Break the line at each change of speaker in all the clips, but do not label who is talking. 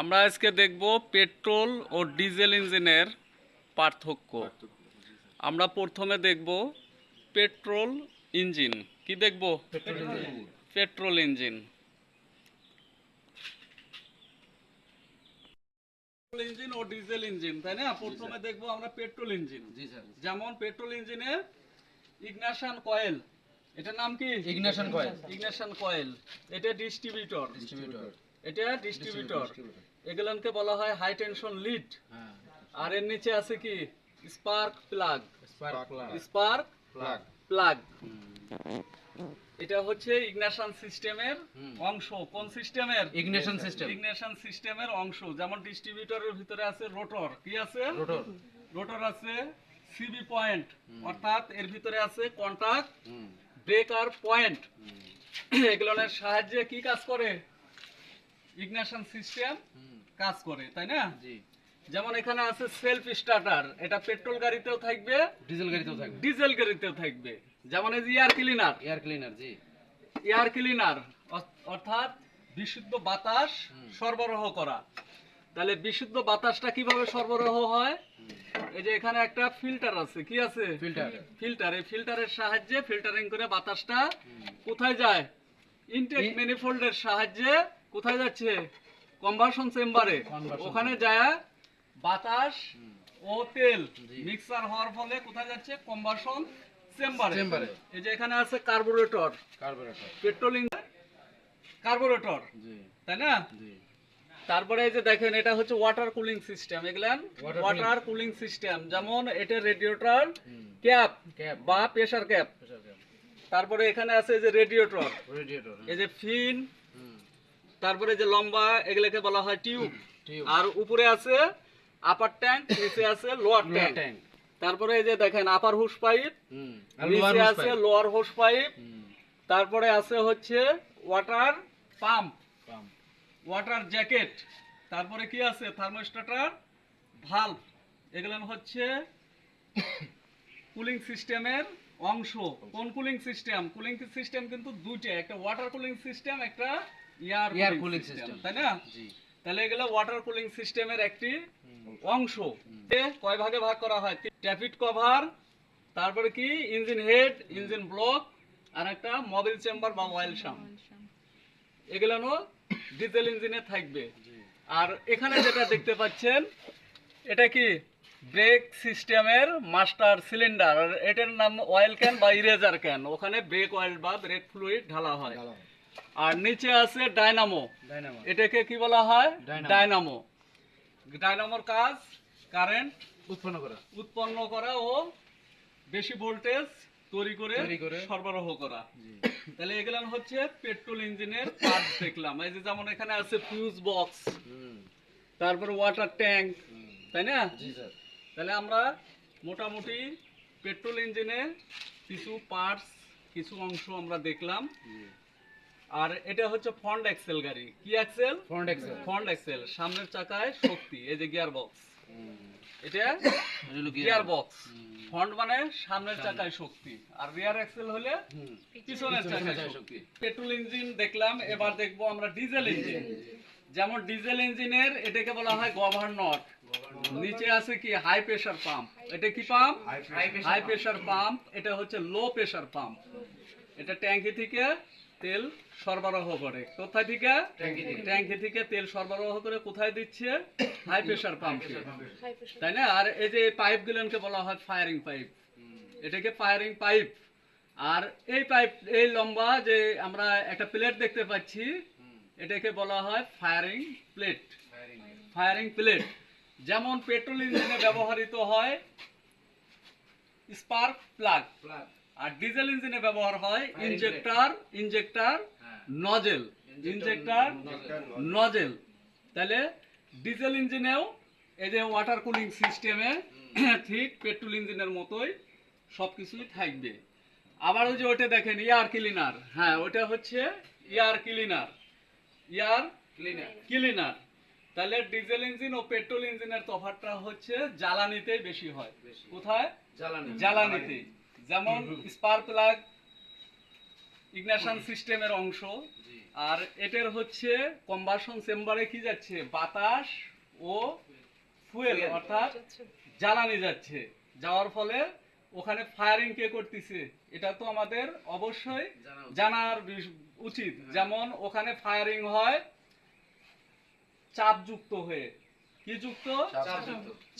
আমরা আজকে দেখব পেট্রোল ও ডিজেল ইঞ্জিনের পার্থক্য। আমরা প্রথমে দেখব পেট্রোল ইঞ্জিন। কি দেখব? Petrol engine. ও ডিজেল ইঞ্জিন তাই না? প্রথমে দেখব আমরা পেট্রোল ইঞ্জিন। যেমন পেট্রোল ইঞ্জিনে ইগনিশন কয়েল। এটার নাম কি?
Ignition coil.
Ignition coil. এটা ডিস্ট্রিবিউটর
ডিস্ট্রিবিউটর
এটা ডিস্ট্রিবিউটর এগুলোকে বলা হয় হাই টেনশন লিড
হ্যাঁ।
আর এর নিচে আছে কি? Spark plug
spark plug plug
plug এটা হচ্ছে ইগনিশন সিস্টেমের অংশ। কোন সিস্টেমের
ইগনিশন সিস্টেম
ইগনিশন সিস্টেমের অংশ। যেমন ডিস্ট্রিবিউটরের ভিতরে আছে রোটর কি আছে?
রোটর
রোটর আছে সিবি পয়েন্ট অর্থাৎ এর ভিতরে আছে কন্টাক্ট ব্রেকার পয়েন্ট এগুলোর সাহায্যে কি কাজ করে? ইগনিশন সিস্টেম কাজ করে তাই না?
জি।
যেমন এখানে আছে সেলফ স্টার্টার এটা পেট্রোল গাড়িতেও থাকবে
ডিজেল গাড়িতেও থাকবে।
ডিজেল গাড়িতেও থাকবে। যেমন এই যে এয়ার ক্লিনার
এয়ার ক্লিনার জি।
এয়ার ক্লিনার অর্থাৎ বিশুদ্ধ বাতাস সরবরাহ করা। তাহলে বিশুদ্ধ বাতাসটা কীভাবে সরবরাহ হয়? এই যে এখানে একটা ফিল্টার আছে কি আছে?
ফিল্টার
ফিল্টার এই ফিল্টারের সাহায্যে ফিল্টারিং করে বাতাসটা কোথায় যায়? ইনটেক ম্যানিফোল্ডের সাহায্যে কোথায় যাচ্ছে? কনভার্সন চেম্বারে ওখানে যায় বাতাস ও তেল। মিক্সার হওয়ার ফলে কোথায় যাচ্ছে? কনভার্সন চেম্বারে
চেম্বারে
এই যে এখানে আছে কার্বোরেটর
কার্বোরেটর
পেট্রোল কার্বোরেটর
জি।
তাই না?
জি।
তারপরে এই যে দেখেন এটা হচ্ছে ওয়াটার কুলিং সিস্টেম এগুলান ওয়াটার কুলিং সিস্টেম যেমন এটা রেডিয়েটর ক্যাপ বা প্রেসার ক্যাপ তারপরে এখানে আছে এই যে রেডিয়েটর
রেডিয়েটর
এই যে ফিন তারপরে যে লম্বা এগুলোকে বলা হয় টিউব। আর উপরে আছে আপার ট্যাঙ্ক নিচে আছে লোয়ার ট্যাঙ্ক তারপরে এই যে দেখেন আপার হোস পাইপ নিচে আছে লোয়ার হোস পাইপ তারপরে আছে হচ্ছে ওয়াটার পাম্প ওয়াটার জ্যাকেট তারপরে কি আছে? থার্মোস্ট্যাটার ভালভ এগুলো হচ্ছে কুলিং সিস্টেমের অংশ। কোন কুলিং সিস্টেম কুলিং সিস্টেম কিন্তু দুইটা একটা ওয়াটার কুলিং সিস্টেম একটা এয়ার কুলিং সিস্টেম তাই না?
জি।
তাহলে এগুলো ওয়াটার কুলিং সিস্টেমের একটি অংশ। কয় ভাগে ভাগ করা হয়? ট্যাপিট কভার তারপরে কি? ইঞ্জিন হেড ইঞ্জিন ব্লক আর একটা মোবিল চেম্বার বা অয়েল শাম এগুলো ডিজেল ইঞ্জিনে থাকবে। আর এখানে যেটা দেখতে পাচ্ছেন এটা কি? ব্রেক সিস্টেমের মাস্টার সিলিন্ডার আর এটার নাম অয়েল ক্যান বা ইরেজার ক্যান ওখানে ব্রেক অয়েল বা ব্রেক ফ্লুইড ঢালা হয়। আর নিচে আছে ডায়নামো
ডাইনামো।
এটাকে কি বলা হয়?
ডায়নামো।
ডায়নামো ডায়নামোর কাজ কারেন্ট
উৎপন্ন করা।
উৎপন্ন করা ও বেশি ভোল্টেজ তৈরি করে সরবরাহ করা। তাহলে এগুলো হচ্ছে পেট্রোল ইঞ্জিনের পার্ট দেখলাম। এই যে যেমন এখানে আছে ফিউজ বক্স তারপরে ওয়াটার ট্যাঙ্ক তাই না? তাহলে আমরা মোটামুটি পেট্রোল ইঞ্জিনে কিছু পার্টস কিছু অংশ আমরা দেখলাম।
জি।
আর এটা হচ্ছে ফ্রন্ট এক্সেল গাড়ি। কি axle?
Front axle.
Front axle. সামনের চাকায় শক্তি এই যে গিয়ার বক্স এটা গিয়ার বক্স ফ্রন্ট মানে সামনের চাকায় শক্তি। আর রিয়ার এক্সেল হলে পিছনের চাকায়
চাকায়
শক্তি। পেট্রোল ইঞ্জিন দেখলাম এবার দেখব আমরা ডিজেল ইঞ্জিন। যেমন ডিজেল ইঞ্জিনের এটাকে বলা হয় গভর্নর। নিচে আছে কি? High pressure pump. এটা কি পাম্প? High pressure pump. এটা হচ্ছে লো প্রেসার পাম্প। এটা ট্যাঙ্কি থেকে তেল সরবরাহ করে। কোথায় থেকে? ট্যাঙ্কি থেকে। তেল সরবরাহ করে কোথায় দিচ্ছে? হাই প্রেসার পাম্পে তাই না? আর এই যে পাইপ গুলোকে বলা হয় ফায়ারিং পাইপ এটাকে ফায়ারিং পাইপ আর এই পাইপ এই লম্বা যে আমরা একটা প্লেট দেখতে পাচ্ছি এটাকে বলা হয় ফায়ারিং প্লেট ফায়ারিং প্লেট যেমন পেট্রোল ইঞ্জিনে ব্যবহৃত হয় স্পার্ক প্লাগ আর ডিজেল ইঞ্জিনে ব্যবহার হয় injector injector nozzle. Injector nozzle. তাহলে ডিজেল ইঞ্জিনেও এই যে ওয়াটার কুলিং সিস্টেমে ঠিক পেট্রোল ইঞ্জিনের মতোই সব কিছুই থাকবে। আবার ওই যে ওটা দেখেন এয়ার ক্লিনার হ্যাঁ ওটা হচ্ছে air cleaner air
cleaner
cleaner তাহলে ডিজেল ইঞ্জিন ও পেট্রোল ইঞ্জিনের তফাৎটা হচ্ছে জ্বালানিতেই বেশি হয়। কোথায়?
জ্বালানি
জ্বালানিতে। যেমন স্পার্ক প্লাগ ইগনিশন সিস্টেমের অংশ। আর এটার হচ্ছে কম্বাসন চেম্বারে কি যাচ্ছে? বাতাস ও ফুয়েল অর্থাৎ জ্বালানি যাচ্ছে। যাওয়ার ফলে ওখানে ফায়ারিং কে করতেছে? এটা তো আমাদের অবশ্যই জানার উচিত। যেমন ওখানে ফায়ারিং হয় চাপযুক্ত হয়ে। কি যুক্ত?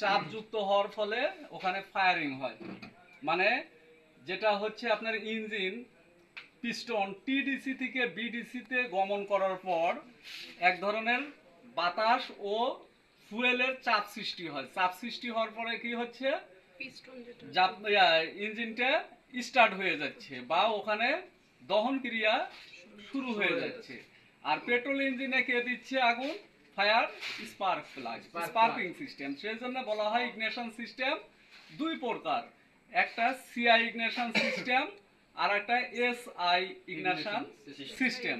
চাপযুক্ত হওয়ার ফলে ওখানে ফায়ারিং হয়। মানে যেটা হচ্ছে আপনার ইঞ্জিন পিস্টন টিডিসি থেকে বিডিসি তে গমন করার পর এক ধরনের বাতাস ও ফুয়েলের চাপ সৃষ্টি হয়। চাপ সৃষ্টি হওয়ার পরে কি হচ্ছে? ইঞ্জিনটা স্টার্ট হয়ে যাচ্ছে বা ওখানে দহন ক্রিয়া শুরু হয়ে যাচ্ছে। আর পেট্রোল ইঞ্জিনে কে দিচ্ছে আগুন? Fire spark plug sparking system. সেই জন্য বলা হয় ইগনেশন সিস্টেম দুই প্রকার। একটা সিআই ইগনেশন সিস্টেম আর একটা এসআই ইগনেশন সিস্টেম